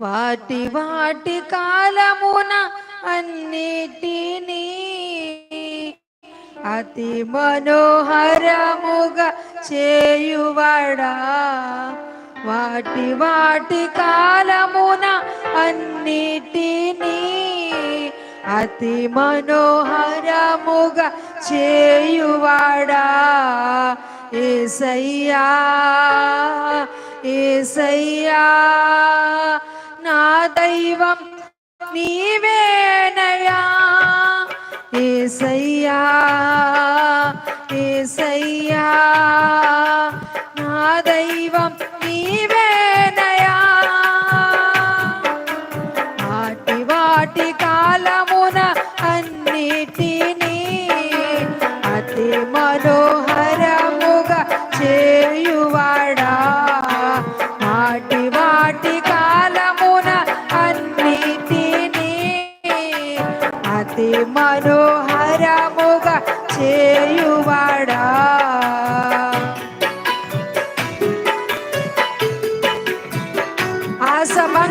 వాటి వాటి కాలమున అన్నిటినీ అతి మనోహరముగా చేయువాడా? వాటి వాటి కాలమున అన్నిటి అతి మనోహరముగా చేయువాడా? ఏసయ్యా ఏసయ్యా నా దైవం నీవేనయా ఏసయ్యా ఏసయ్యా నా దైవం నీవే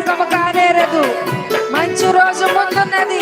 సంగము కానేరదు మంచి రోజు ముందున్నది.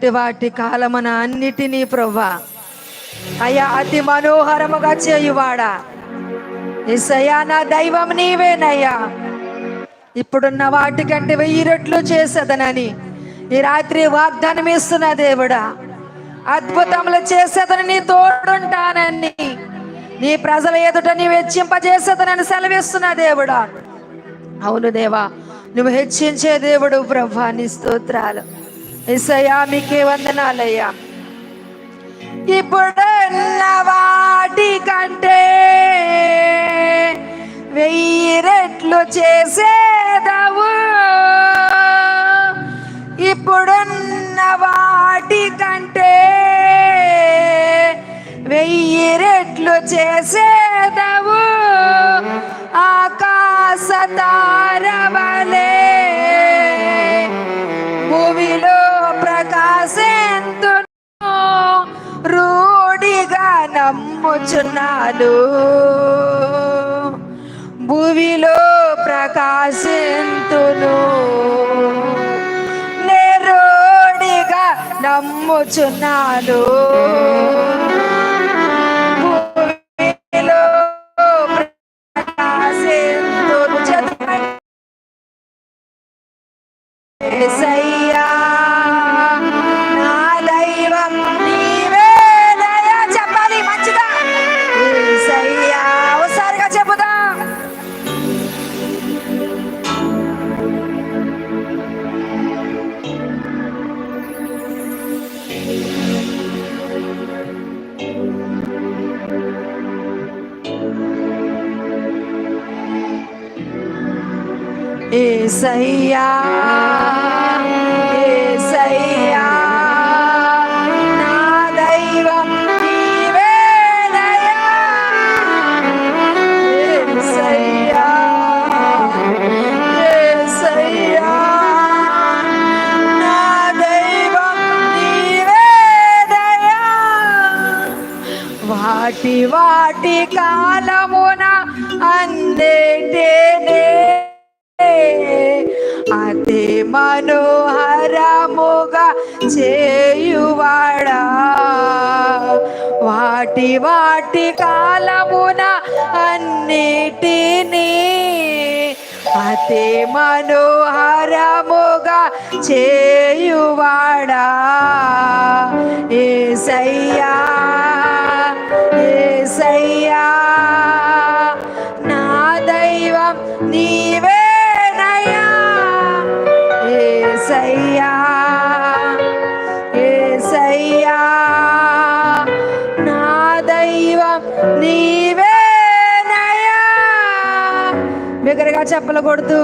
అట్టి వాటి కాలమున అన్నిటినీ ప్రవ్వా. అయ్యా అతి మనోహరముగా చేయువాడా. ఇసయా నా దైవం నీవేనయ్యా. ఇప్పుడున్న వాటికంటే వెయ్యి రెట్లు చేసేదనని ఈ రాత్రి వాగ్దానం ఇస్తున్న దేవుడా. అద్భుతములు చేసేదని నీ తోడుంటానని నీ ప్రజల ఎదుట నీ హెచ్చింపజేసేదనని సెలవిస్తున్న దేవుడా. అవును దేవా నువ్వు హెచ్చించే దేవుడు బ్రహ్మాని నీ స్తోత్రాలు. ఇసయా మీకే వందనాలయ్యా. ఇప్పుడున్న వాటి కంటే వెయ్యి రెట్లు చేసేదవు. ఇప్పుడున్న వాటి కంటే వెయ్యి రెట్లు చేసేదవు. ఆకాశ తారవలే శాసింతును రూఢిగా నమ్ముచున్నాను. భూమిలో ప్రకాశింతును నేరుడిగా నమ్ముచున్నాను. వాటి కాలమున అన్నిటినీ అతి మనోహరముగా చేయువాడా. ఏసయ్యా ఏసయ్యా. చెప్పలు కొడుతూ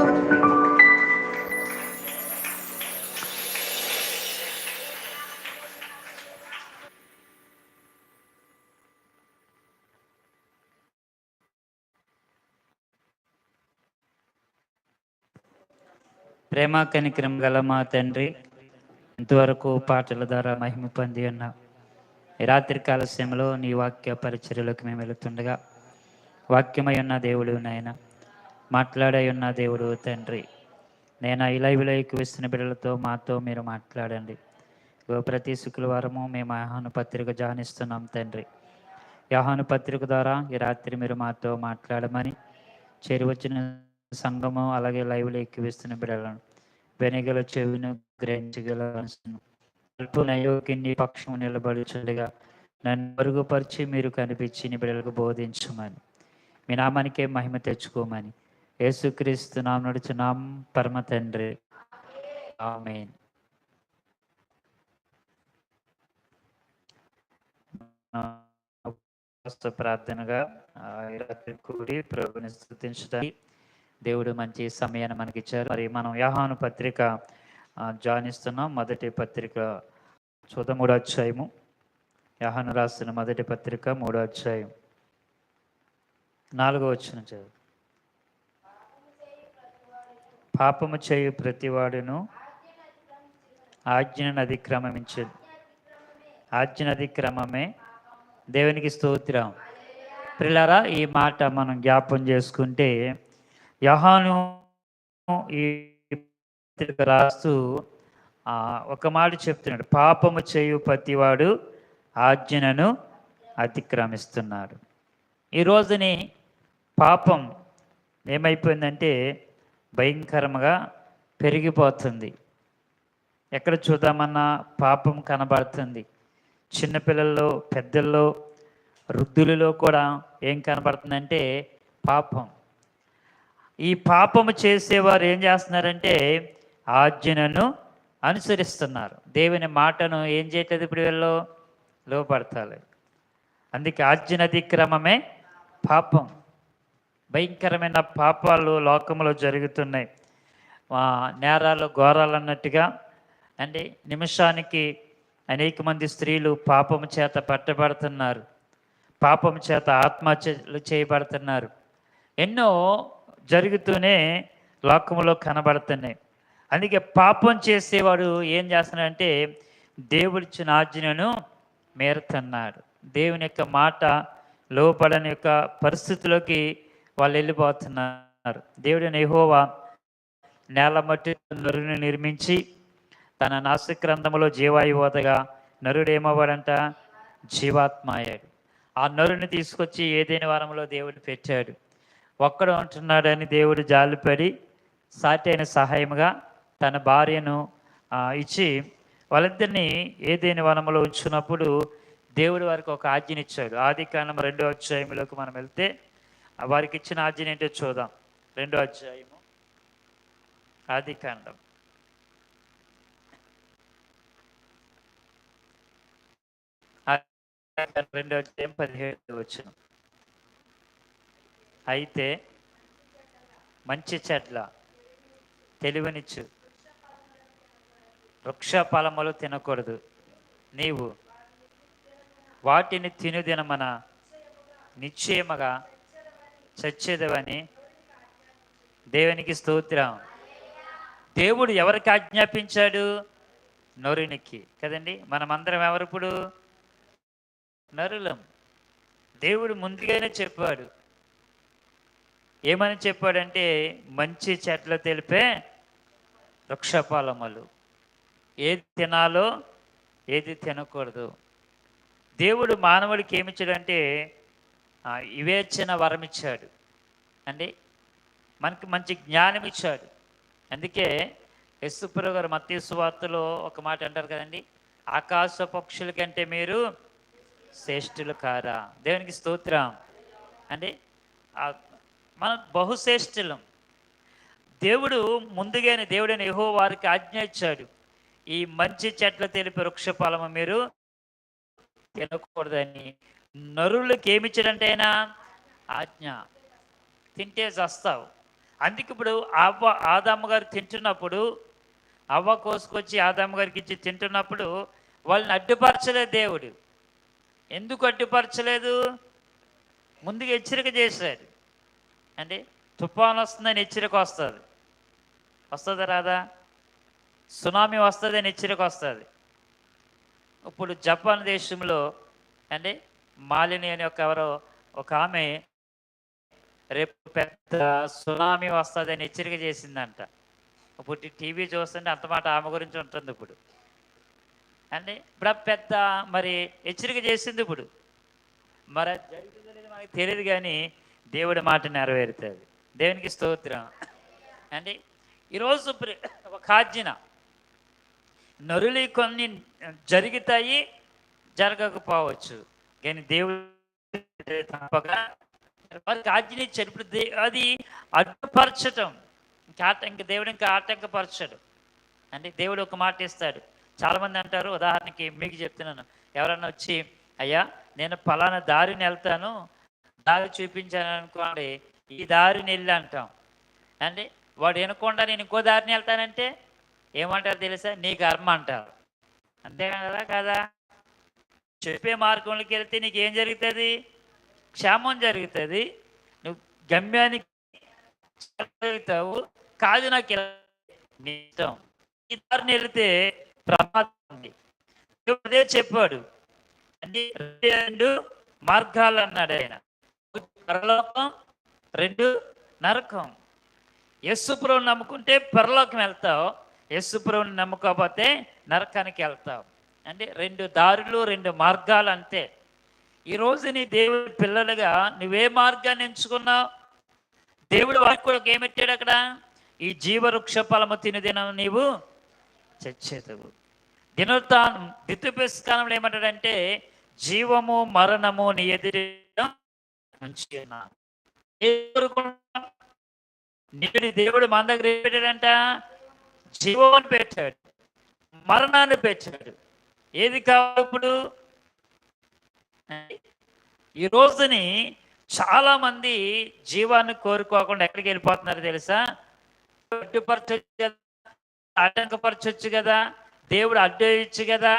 ప్రేమ కనికరం గల మా తండ్రి ఇంతవరకు పాటల ద్వారా మహిమ పొంది ఉన్న రాత్రి కాల సమయంలో నీ వాక్య పరిచర్యలోకి మేము వెళుతుండగా వాక్యమై ఉన్న దేవుడు నాయన మాట్లాడే ఉన్న దేవుడు తండ్రి. నేను ఈ లైవ్లో ఎక్కువిస్తున్న బిడ్డలతో మాతో మీరు మాట్లాడండి. ప్రతి శుక్రవారము మేము ఆహ్వాన పత్రిక జానిస్తున్నాం తండ్రి. యహాను పత్రిక ద్వారా ఈ రాత్రి మీరు మాతో మాట్లాడమని చేరువచ్చిన సంఘము అలాగే లైవ్లో ఎక్కివిస్తున్న బిడ్డలను వెనగల చెవిను గ్రహించగల మనసును పక్షము నిలబడుచుండగా నన్ను మరుగుపరిచి మీరు కనిపించి బిడ్డలకు బోధించమని. మీ నామానికే మహిమ తెచ్చుకోమని. యేసుక్రీస్తు నామ నడుచున్నాం పరమ తండ్రి. ఆమేన్. ప్రార్థనగా రాత్రి కూడి ప్రభుని స్థుతించడానికి దేవుడు మంచి సమయాన్ని మనకి ఇచ్చారు మరి మనం యాహాను పత్రిక జానిస్తున్నాం మొదటి పత్రిక చూద్ద మూడో అధ్యాయము. యాహాను రాసిన మొదటి పత్రిక మూడో అధ్యాయం. నాలుగో వచ్చిన చదువు. పాపము చేయు ప్రతివాడును ఆజ్ఞను అతిక్రమించదు ఆజ్ఞను అతిక్రమమే దేవునికి స్తోత్రం. ప్రిలారా ఈ మాట మనం జ్ఞాపం చేసుకుంటే యహాను ఈ రాస్తూ ఒక మాట చెప్తున్నాడు. పాపము చేయు ప్రతివాడు ఆజ్ఞను అతిక్రమిస్తున్నాడు. ఈ రోజుని పాపం ఏమైపోయిందంటే భయంకరంగా పెరిగిపోతుంది. ఎక్కడ చూద్దామన్నా పాపం కనబడుతుంది. చిన్నపిల్లల్లో పెద్దల్లో వృద్ధులలో కూడా ఏం కనబడుతుందంటే పాపం. ఈ పాపము చేసేవారు ఏం చేస్తున్నారంటే ఆజ్ఞను అనుసరిస్తున్నారు. దేవుని మాటను ఏం చేయట్లేదు ఇప్పుడు వీళ్ళు? లోపడతారు. అందుకే ఆజ్ఞ అతిక్రమమే పాపం. భయంకరమైన పాపాలు లోకంలో జరుగుతున్నాయి. నేరాలు ఘోరాలు అన్నట్టుగా అండి నిమిషానికి అనేక మంది స్త్రీలు పాపం చేత పట్టబడుతున్నారు. పాపం చేత ఆత్మహత్యలు చేయబడుతున్నారు. ఎన్నో జరుగుతూనే లోకంలో కనబడుతున్నాయి. అందుకే పాపం చేసేవాడు ఏం చేస్తున్నాడంటే దేవుడిచ్చిన ఆజ్ఞను మేరుతున్నాడు. దేవుని యొక్క మాట లోపడని యొక్క పరిస్థితిలోకి వాళ్ళు వెళ్ళిపోతున్నారు దేవుడు నెహోవా నేల మట్టి నరుని నిర్మించి తన నాసిక్రంథములో జీవాయువతగా నరుడు ఏమవ్వాడంట జీవాత్మ అయ్యాడు ఆ నరుని తీసుకొచ్చి ఏదైనా వారంలో దేవుడు పెట్టాడు. ఒక్కడు ఉంటున్నాడని దేవుడు జాలిపడి అయిన సహాయముగా తన భార్యను ఇచ్చి వాళ్ళిద్దరినీ ఏదైనా వనంలో ఉంచినప్పుడు దేవుడు వారికి ఒక ఆజ్ఞనిచ్చాడు. ఆది కాలం రెండో అధ్యాయంలోకి మనం వెళ్తే వారికి ఇచ్చిన ఆజ్ఞ ఏంటో చూద్దాం. రెండో అధ్యాయము. ఆది కాండం. రెండో అధ్యాయం పదిహేడు వచ్చిన. అయితే మంచి చెట్ల తెలివినిచ్చు వృక్ష ఫలములు తినకూడదు. నీవు వాటిని తినుదినమన నిశ్చయముగా చచ్చేదవని దేవునికి స్తోత్రం. దేవుడు ఎవరికి ఆజ్ఞాపించాడు? నరునికి. కదండి? మనమందరం ఎవరిప్పుడు? నరులం. దేవుడు ముందుగానే చెప్పాడు. ఏమని చెప్పాడంటే మంచి చెట్ల తెలిపే వృక్షపాలమలు. ఏది తినాలో ఏది తినకూడదు. దేవుడు మానవుడికి ఏమిచ్చాడంటే వివేచన వరం ఇచ్చాడు అండి మనకి మంచి జ్ఞానం ఇచ్చాడు అందుకే యస్సుపుర గారు మత్తీ సువార్తలో ఒక మాట అంటారు కదండి ఆకాశ పక్షుల కంటే మీరు శ్రేష్ఠులు కారా. దేవునికి స్తోత్రం. అంటే మనం బహుశ్రేష్ఠులం. దేవుడు ముందుగానే దేవుడైన యహో వారికి ఆజ్ఞ ఇచ్చాడు. ఈ మంచి చెట్ల తెలిపి వృక్ష ఫలము మీరు తినకూడదని నరులకి ఏమిచ్చాడంటే ఆయన ఆజ్ఞ. తింటే చస్తావు అందుకే ఇప్పుడు అవ్వ ఆదమ్మ గారు తింటున్నప్పుడు అవ్వ కోసుకొచ్చి ఆదమ్మ గారికి ఇచ్చి తింటున్నప్పుడు వాళ్ళని అడ్డుపరచలేదు దేవుడు. ఎందుకు అడ్డుపరచలేదు? ముందుగా హెచ్చరిక చేశారు. అంటే తుఫాన్ వస్తుందని హెచ్చరిక వస్తుంది. వస్తుందా రాదా? సునామీ వస్తుందని హెచ్చరిక వస్తుంది. ఇప్పుడు జపాన్ దేశంలో అంటే మాలిని అని ఒక ఎవరో ఒక ఆమె రేపు పెద్ద సునామీ వస్తుందని హెచ్చరిక చేసిందంట. ఇప్పుడు టీవీ చూస్తుంటే అంత మాట ఆమె గురించి ఉంటుంది ఇప్పుడు. అంటే ఇప్పుడు పెద్ద మరి హెచ్చరిక చేసింది ఇప్పుడు. మరి అది జరుగుతుందో లేదో మనకి తెలియదు కానీ దేవుడి మాట నెరవేరుతుంది. దేవునికి స్తోత్రం. అంటే ఈరోజు ఒక ఆజ్ఞన నరులి కొన్ని జరుగుతాయి జరగకపోవచ్చు. కానీ దేవుడు తప్పక వారికి ఆజ్ఞ ఇచ్చాడు ఇప్పుడు దే- అది అడ్డుపరచటం. ఇంకా ఆట ఇంకా దేవుడు ఇంకా ఆటంకపరచడు. అంటే దేవుడు ఒక మాట ఇస్తాడు. చాలామంది అంటారు ఉదాహరణకి మీకు చెప్తున్నాను. ఎవరన్నా వచ్చి అయ్యా నేను పలానా దారిని వెళ్తాను దారి చూపించాను అనుకోండి ఈ దారిని వెళ్ళి అంటాం. అంటే వాడు వినకుండా నేను ఇంకో దారిని వెళ్తానంటే ఏమంటారు తెలుసా? నీ కర్మ అంటారు. అంతే కదా కదా? చెప్పే మార్గంలోకి వెళ్తే నీకు ఏం జరుగుతుంది? క్షేమం జరుగుతుంది. నువ్వు గమ్యానికి చేరగలుగుతావు కాదు నాకు ఇలా నీ ఇష్టం. ఈ దారిని వెళితే ప్రమాదం ఉంది. అదే చెప్పాడు. అన్ని రెండు మార్గాలు అన్నాడు ఆయన. పరలోకం రెండు నరకం. యస్సుపురం నమ్ముకుంటే పరలోకం వెళ్తావు. యస్సుపురం నమ్ముకోకపోతే నరకానికి వెళ్తావు. అంటే రెండు దారులు రెండు మార్గాలు అంతే. ఈరోజు నీ దేవుడి పిల్లలుగా నువ్వే మార్గాన్ని ఎంచుకున్నావు. దేవుడు వారికి కూడా ఏమెట్టాడు అక్కడ? ఈ జీవవృక్ష ఫలము తిని నీవు చచ్చేదవు. దినోత్నం దితుపుస్కాలంలో ఏమంటాడంటే జీవము మరణము నీ ఎదురు ఉంచి నీ దేవుడు మన దగ్గర ఏం పెట్టాడంట? జీవం పెట్టాడు. మరణాన్ని పెట్టాడు. ఏది కావాలి ఇప్పుడు ఈ రోజుని చాలా మంది జీవాన్ని కోరుకోకుండా ఎక్కడికి వెళ్ళిపోతున్నారు తెలుసా? అడ్డుపరచొచ్చు కదా ఆటంకపరచొచ్చు కదా దేవుడు అడ్డేయచ్చు కదా.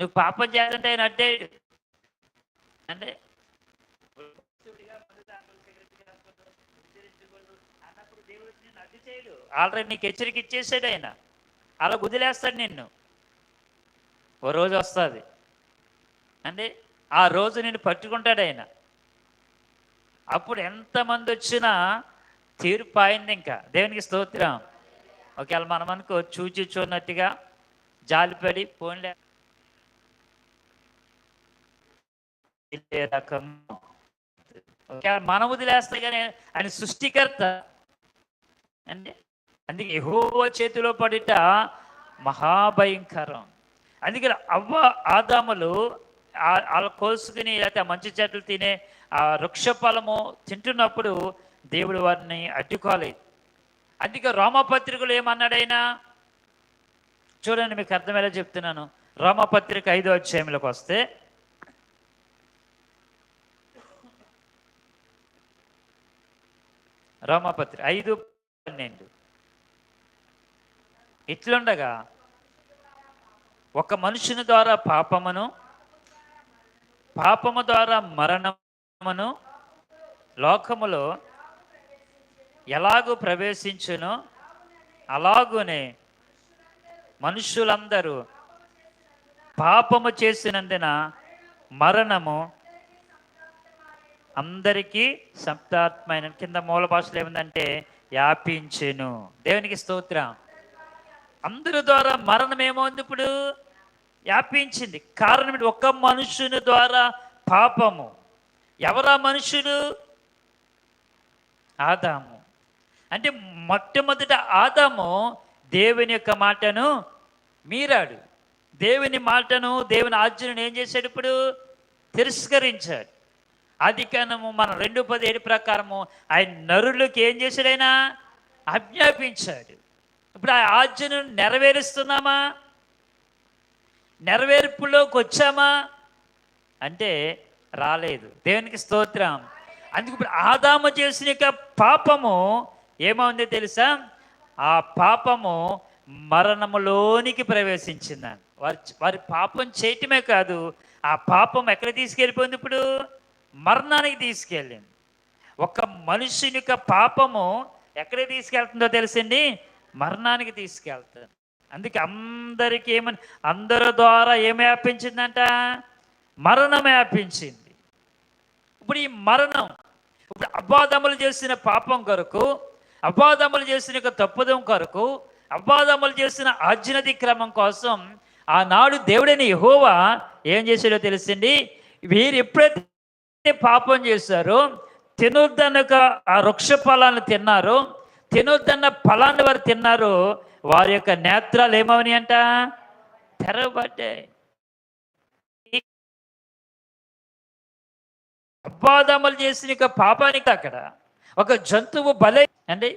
నువ్వు పాపం చేస్తుంటే ఆయన అడ్డే అంటే ఆల్రెడీ నీకు హెచ్చరిక ఇచ్చేసాడు ఆయన. అలా వదిలేస్తాడు నిన్ను. ఓ రోజు వస్తుంది. అంటే ఆ రోజు నేను పట్టుకుంటాడు ఆయన. అప్పుడు ఎంతమంది వచ్చినా తీర్పు అయింది ఇంకా. దేవునికి స్తోత్రం. ఒకవేళ మనం అనుకో చూచి చూడనట్టుగా జాలిపడి పోన్లే. రకం. ఓకే, మనం వదిలేస్తే కానీ ఆయన సృష్టికర్త. అంటే అందుకే ఎహో చేతిలో పడిట మహాభయంకరం. అందుకే అవ్వ ఆదాములు ఆ- వాళ్ళ కోసుకుని లేకపోతే ఆ మంచి చెట్లు తినే ఆ వృక్ష ఫలము తింటున్నప్పుడు దేవుడు వారిని అడ్డుకోలేదు. అందుకే రోమపత్రికలు ఏమన్నాడైనా చూడండి మీకు అర్థమయ్యేలా చెప్తున్నాను. రోమపత్రిక ఐదో అధ్యాయంలోకి వస్తే రోమపత్రిక ఐదు పన్నెండు. ఇట్లుండగా ఒక మనుషుని ద్వారా పాపమును పాపము ద్వారా మరణమును లోకములో ఎలాగూ ప్రవేశించునో అలాగునే మనుషులందరూ పాపము చేసినందున మరణము అందరికీ శబ్దాత్మైన కింద మూల భాషలో ఏముందంటే వ్యాపించెను దేవునికి స్తోత్రం. అందరి ద్వారా మరణం ఏమవుంది ఇప్పుడు? వ్యాపించింది. కారణం ఒక్క మనుషుని ద్వారా పాపము. ఎవరా మనుషులు? ఆదాము. అంటే మొట్టమొదట ఆదాము దేవుని యొక్క మాటను మీరాడు. దేవుని మాటను దేవుని ఆజ్ఞను ఏం చేశాడు ఇప్పుడు? తిరస్కరించాడు. అధికారము మన రెండు పదిహేడు ప్రకారము ఆయన నరులకి ఏం చేశాడైనా అజ్ఞాపించాడు ఆజ్ఞాపించాడు. ఇప్పుడు ఆ ఆజ్ఞను నెరవేరుస్తున్నామా? నెరవేర్పులోకి వచ్చామా? అంటే రాలేదు. దేవునికి స్తోత్రం. అందుకు ఇప్పుడు ఆదాము చేసిన యొక్క పాపము ఏమవుందో తెలుసా? ఆ పాపము మరణములోనికి ప్రవేశించిందని వారి వారి పాపం చేయటమే కాదు ఆ పాపం ఎక్కడ తీసుకెళ్ళిపోయింది ఇప్పుడు? మరణానికి తీసుకెళ్ళింది. ఒక మనుషుని యొక్క పాపము ఎక్కడ తీసుకెళ్తుందో తెలుసండి? మరణానికి తీసుకెళ్తాను. అందుకే అందరికీ ఏమని అందరి ద్వారా ఏమి వ్యాపించిందంట? మరణం వ్యాపించింది. ఇప్పుడు ఈ మరణం ఇప్పుడు అబ్బాదములు చేసిన పాపం కొరకు అబ్బాదములు చేసిన యొక్క తప్పుదం కొరకు అబ్బాదములు చేసిన ఆజ్ఞది క్రమం కోసం ఆనాడు దేవుడైన యహోవా ఏం చేశాడో తెలిసింది? వీరు ఎప్పుడైతే పాపం చేశారో తినొద్దనక ఆ వృక్ష ఫలాన్ని తిన్నారో తినొద్దన్న ఫలాన్ని వారు తిన్నారు వారి యొక్క నేత్రాలు ఏమవని అంట? తెరవబడ్డాయి. అబ్బాదమ్మలు చేసిన యొక్క పాపానికి అక్కడ ఒక జంతువు బలై అండి